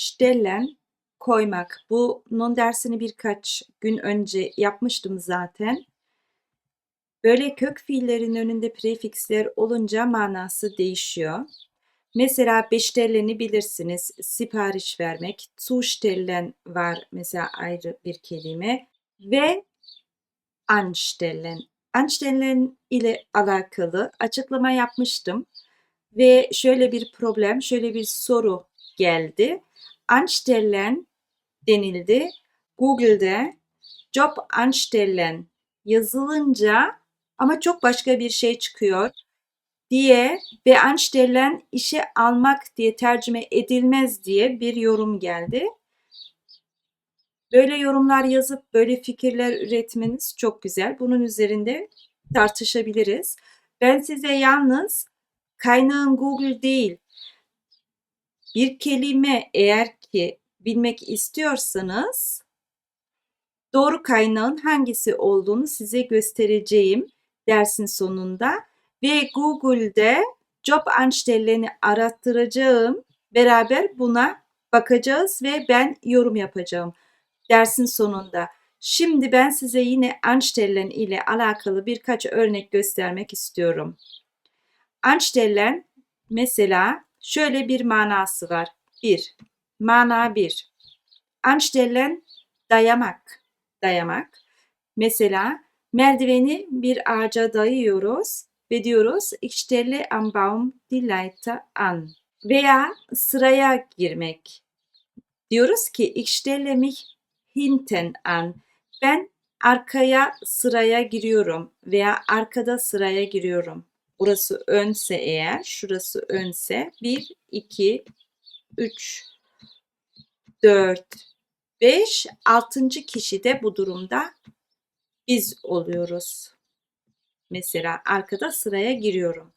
stellen koymak. Bunun dersini birkaç gün önce yapmıştım zaten. Böyle kök fiillerin önünde prefiksler olunca manası değişiyor. Mesela bestellen'i bilirsiniz. Sipariş vermek. Zustellen var mesela ayrı bir kelime. Ve anstellen. Anstellen ile alakalı açıklama yapmıştım. Ve şöyle bir problem, şöyle bir soru geldi. Anstellen denildi. Google'de job anstellen yazılınca ama çok başka bir şey çıkıyor diye ve anstellen işe almak diye tercüme edilmez diye bir yorum geldi. Böyle yorumlar yazıp böyle fikirler üretmeniz çok güzel. Bunun üzerinde tartışabiliriz. Ben size yalnız kaynağın Google değil, bir kelime eğer ki bilmek istiyorsanız doğru kaynağın hangisi olduğunu size göstereceğim dersin sonunda ve Google'de job anstelleni arattıracağım. Beraber buna bakacağız ve ben yorum yapacağım dersin sonunda. Şimdi ben size yine anstellen ile alakalı birkaç örnek göstermek istiyorum. Anstellen mesela şöyle bir manası var. Bir, mana bir. Anstellen dayamak, dayamak. Mesela merdiveni bir ağaca dayıyoruz ve diyoruz ich stelle am Baum die Leiter an. Veya sıraya girmek. Diyoruz ki ich stelle mich hinten an. Ben arkaya sıraya giriyorum veya arkada sıraya giriyorum. Burası önse eğer, şurası önse 1, 2, 3, 4, 5, 6. kişi de bu durumda biz oluyoruz. Mesela arkada sıraya giriyorum.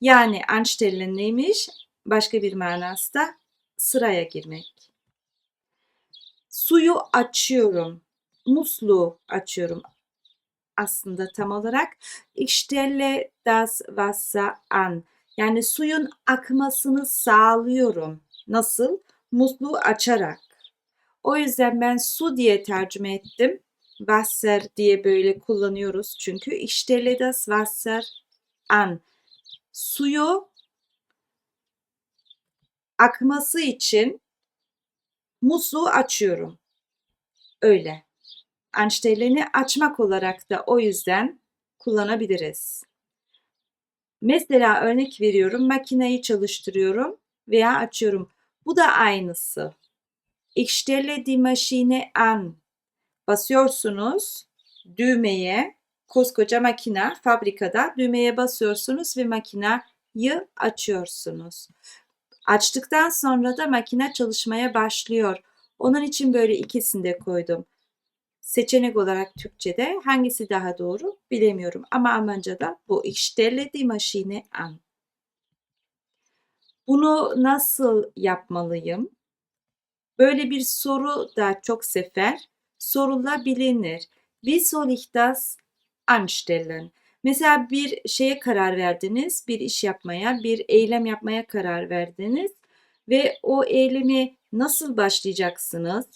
Yani anstellen neymiş? Başka bir manası da sıraya girmek. Suyu açıyorum. Musluğu açıyorum. Aslında tam olarak ich stelle das Wasser an. Yani suyun akmasını sağlıyorum. Nasıl? Musluğu açarak. O yüzden ben su diye tercüme ettim. Wasser diye böyle kullanıyoruz çünkü ich stelle das Wasser an. Suyu akması için musluğu açıyorum. Öyle. Anstelleni açmak olarak da o yüzden kullanabiliriz. Mesela örnek veriyorum makineyi çalıştırıyorum veya açıyorum. Bu da aynısı. Ich stelle die an. Basıyorsunuz düğmeye, koskoca makine fabrikada düğmeye basıyorsunuz ve makinayı açıyorsunuz. Açtıktan sonra da makine çalışmaya başlıyor. Onun için böyle ikisini de koydum. Seçenek olarak Türkçe'de hangisi daha doğru bilemiyorum ama Almanca'da bu stelle die Maschine an. Bunu nasıl yapmalıyım? Böyle bir soru da çok sefer sorulabilir. Wie soll ich das anstellen? Mesela bir şeye karar verdiniz, bir iş yapmaya, bir eylem yapmaya karar verdiniz ve o eylemi nasıl başlayacaksınız?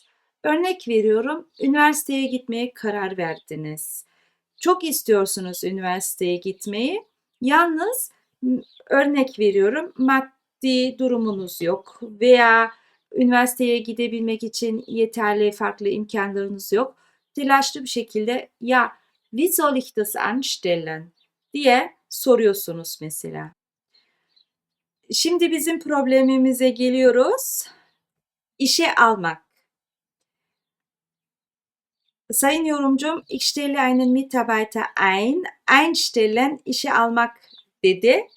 Örnek veriyorum, üniversiteye gitmeye karar verdiniz. Çok istiyorsunuz üniversiteye gitmeyi. Yalnız örnek veriyorum, maddi durumunuz yok veya üniversiteye gidebilmek için yeterli farklı imkanlarınız yok. Telaşlı bir şekilde ya Wie soll ich das anstellen? diye soruyorsunuz mesela. Şimdi bizim problemimize geliyoruz. İşe almak. Sayın yorumcum, ich stelle einen Mitarbeiter ein. Einstellen, işe almak dedi.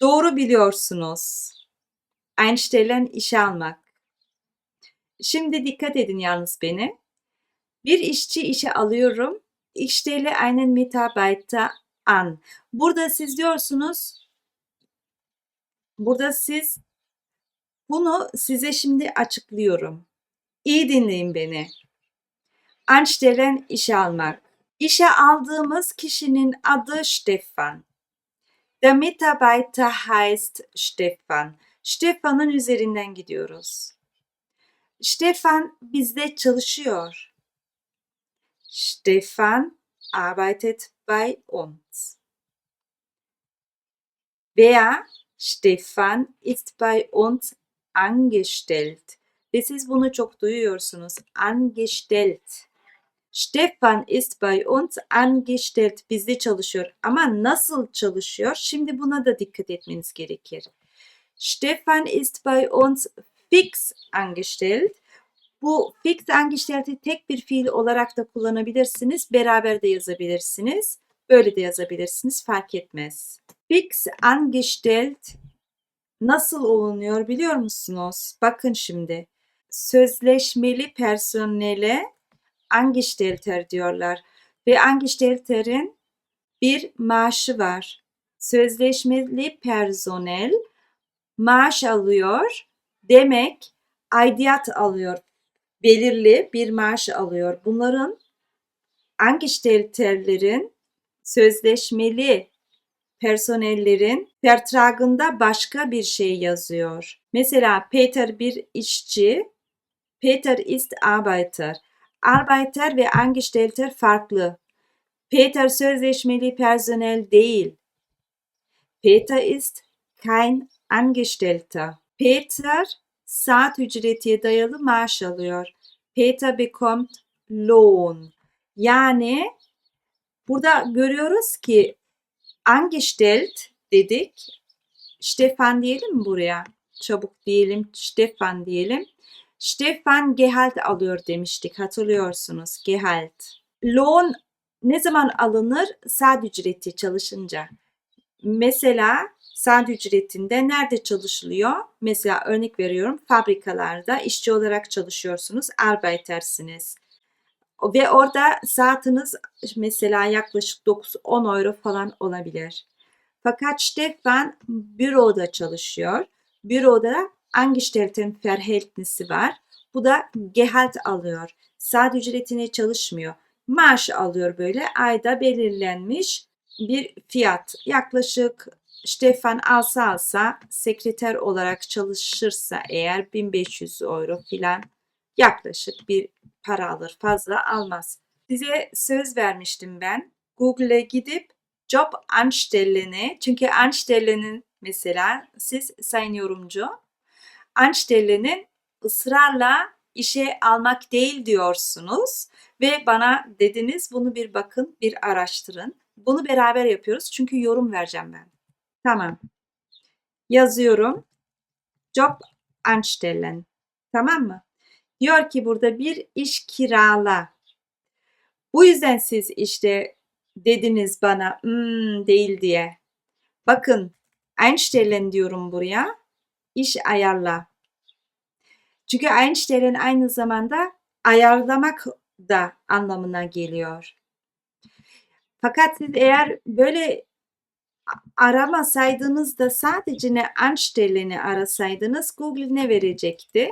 Doğru biliyorsunuz. Einstellen, işe almak. Şimdi dikkat edin yalnız beni. Bir işçi işe alıyorum. Ich stelle einen Mitarbeiter an. Burada siz diyorsunuz, burada siz bunu size şimdi açıklıyorum. İyi dinleyin beni. Anstellen işe almak. İşe aldığımız kişinin adı Stefan. Der Mitarbeiter heißt Stefan. Stefan'ın üzerinden gidiyoruz. Stefan bizde çalışıyor. Stefan arbeitet bei uns. Veya Stefan ist bei uns angestellt. Ve siz bunu çok duyuyorsunuz. Angestellt. Stefan ist bei uns angestellt. Bizde çalışıyor. Ama nasıl çalışıyor? Şimdi buna da dikkat etmeniz gerekir. Stefan ist bei uns fix angestellt. Bu fix angestellt'i tek bir fiil olarak da kullanabilirsiniz. Beraber de yazabilirsiniz. Böyle de yazabilirsiniz. Fark etmez. Fix angestellt nasıl olunuyor biliyor musunuz? Bakın şimdi. Sözleşmeli personele Angestellter diyorlar. Ve Angestellter'in bir maaşı var. Sözleşmeli personel maaş alıyor. Demek aidiyat alıyor. Belirli bir maaş alıyor. Bunların Angestellterlerin sözleşmeli personellerin vertragında başka bir şey yazıyor. Mesela Peter bir işçi, Peter ist Arbeiter. Arbeiter ve Angestellter farklı. Peter sözleşmeli personel değil. Peter ist kein Angestellter. Peter saat ücretiye dayalı maaş alıyor. Peter bekommt Lohn. Yani burada görüyoruz ki angestellt dedik. Stefan diyelim mi buraya? Çabuk diyelim, Stefan diyelim. Stefan Gehalt alıyor demiştik hatırlıyorsunuz Gehalt. Lohn ne zaman alınır? Saat ücreti çalışınca. Mesela saat ücretinde nerede çalışılıyor? Mesela örnek veriyorum fabrikalarda işçi olarak çalışıyorsunuz, arbeitersiniz. Ve orada saatiniz mesela yaklaşık 9-10 euro falan olabilir. Fakat Stefan büroda çalışıyor. Büroda Angestellten Verhältnisse var. Bu da Gehalt alıyor. Saat ücretine çalışmıyor. Maaş alıyor böyle ayda belirlenmiş bir fiyat. Yaklaşık Stefan alsa alsa sekreter olarak çalışırsa eğer 1500 euro filan yaklaşık bir para alır. Fazla almaz. Size söz vermiştim ben. Google'e gidip job anstellene çünkü anstellenin mesela siz sayın yorumcu anstellenin ısrarla işe almak değil diyorsunuz ve bana dediniz bunu bir bakın, bir araştırın. Bunu beraber yapıyoruz çünkü yorum vereceğim ben. Tamam. Yazıyorum. Job anstellen. Tamam mı? Diyor ki burada bir iş kirala. Bu yüzden siz işte dediniz bana hmm, değil diye. Bakın einstellen diyorum buraya. İş ayarla. Çünkü einstellen aynı zamanda ayarlamak da anlamına geliyor. Fakat siz eğer böyle aramasaydınız da sadece ne anstellen'i arasaydınız Google ne verecekti?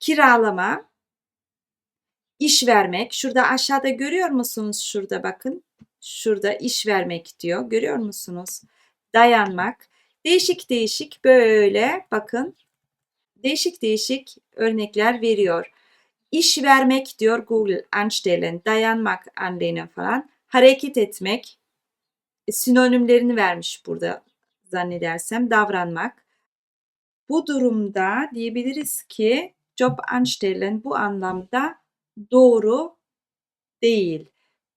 Kiralama, iş vermek. Şurada aşağıda görüyor musunuz? Şurada bakın. Şurada iş vermek diyor. Görüyor musunuz? Dayanmak. Değişik değişik böyle bakın. Değişik değişik örnekler veriyor. İş vermek diyor Google anstellen, dayanmak anlehnen falan. Hareket etmek sinonimlerini vermiş burada zannedersem davranmak. Bu durumda diyebiliriz ki job anstellen bu anlamda doğru değil.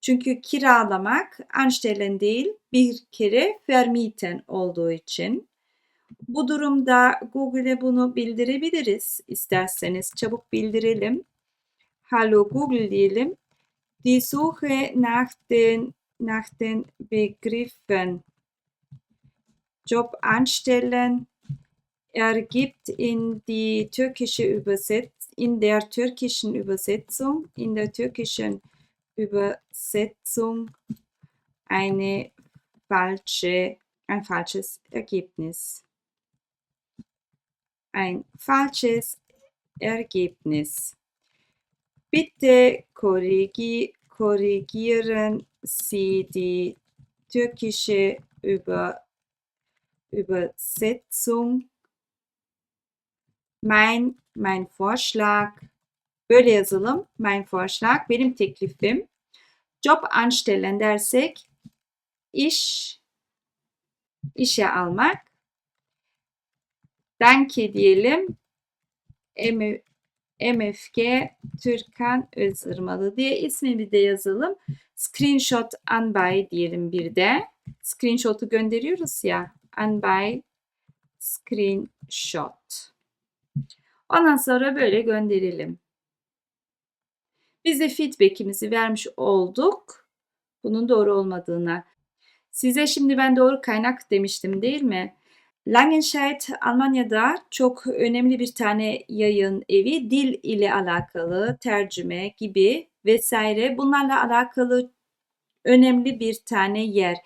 Çünkü kiralamak anstellen değil bir kere vermieten olduğu için. Bu durumda Google'e bunu bildirebiliriz isterseniz. Çabuk bildirelim. Hallo Google diyelim. Die Suche nach den, nach den Begriffen Job anstellen ergibt in die türkische Übersetzung in der türkischen Übersetzung in der türkischen Übersetzung eine falsche, ein falsches Ergebnis. Ein falsches Ergebnis. Bitte korrigi korrigieren Sie die türkische Über Übersetzung. Mein, mein Vorschlag. Böyle yazalım. Mein Vorschlag. Benim teklifim. Job anstellen dersek iş işe almak. Danke diyelim. M MFG Türkan Özırmalı diye ismini de yazalım. Screenshot anbay diyelim bir de. Screenshot'u gönderiyoruz ya. Anbay screenshot. Ondan sonra böyle gönderelim. Biz de feedback'imizi vermiş olduk. Bunun doğru olmadığına. Size şimdi ben doğru kaynak demiştim değil mi? Langenscheidt Almanya'da çok önemli bir tane yayın evi. Dil ile alakalı, tercüme gibi vesaire bunlarla alakalı önemli bir tane yer.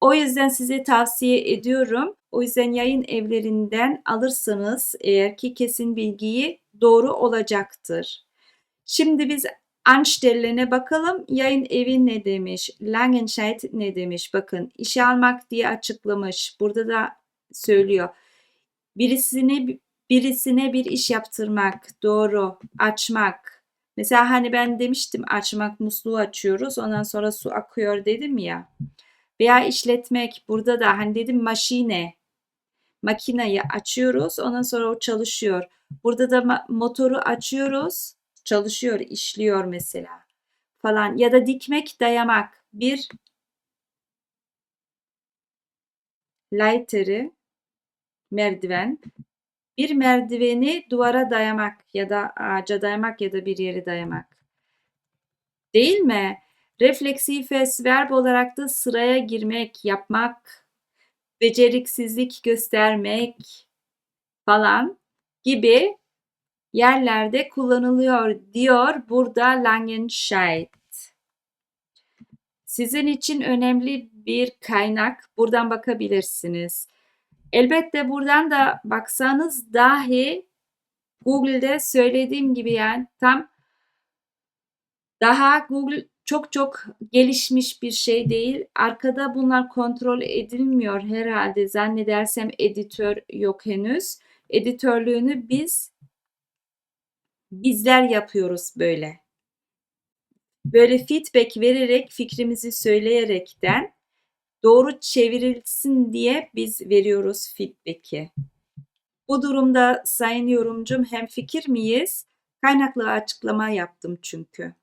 O yüzden size tavsiye ediyorum. O yüzden yayın evlerinden alırsanız eğer ki kesin bilgiyi doğru olacaktır. Şimdi biz Anstellene bakalım. Yayın evi ne demiş? Langenscheidt ne demiş? Bakın işe almak diye açıklamış. Burada da söylüyor. Birisine birisine bir iş yaptırmak, doğru, açmak. Mesela hani ben demiştim açmak musluğu açıyoruz ondan sonra su akıyor dedim ya. Veya işletmek burada da hani dedim maşine. Makineyi açıyoruz ondan sonra o çalışıyor. Burada da motoru açıyoruz çalışıyor, işliyor mesela falan ya da dikmek, dayamak. Bir Leiter'i merdiven bir merdiveni duvara dayamak ya da ağaca dayamak ya da bir yere dayamak. Değil mi? Refleksif verb olarak da sıraya girmek, yapmak, beceriksizlik göstermek falan gibi yerlerde kullanılıyor diyor burada Langenscheidt. Sizin için önemli bir kaynak. Buradan bakabilirsiniz. Elbette buradan da baksanız dahi Google'de söylediğim gibi yani tam daha Google çok çok gelişmiş bir şey değil. Arkada bunlar kontrol edilmiyor herhalde. Zannedersem editör yok henüz. Editörlüğünü biz bizler yapıyoruz böyle. Böyle feedback vererek, fikrimizi söyleyerekten doğru çevrilsin diye biz veriyoruz feedback'i. Bu durumda sayın yorumcum hem fikir miyiz? Kaynaklı açıklama yaptım çünkü.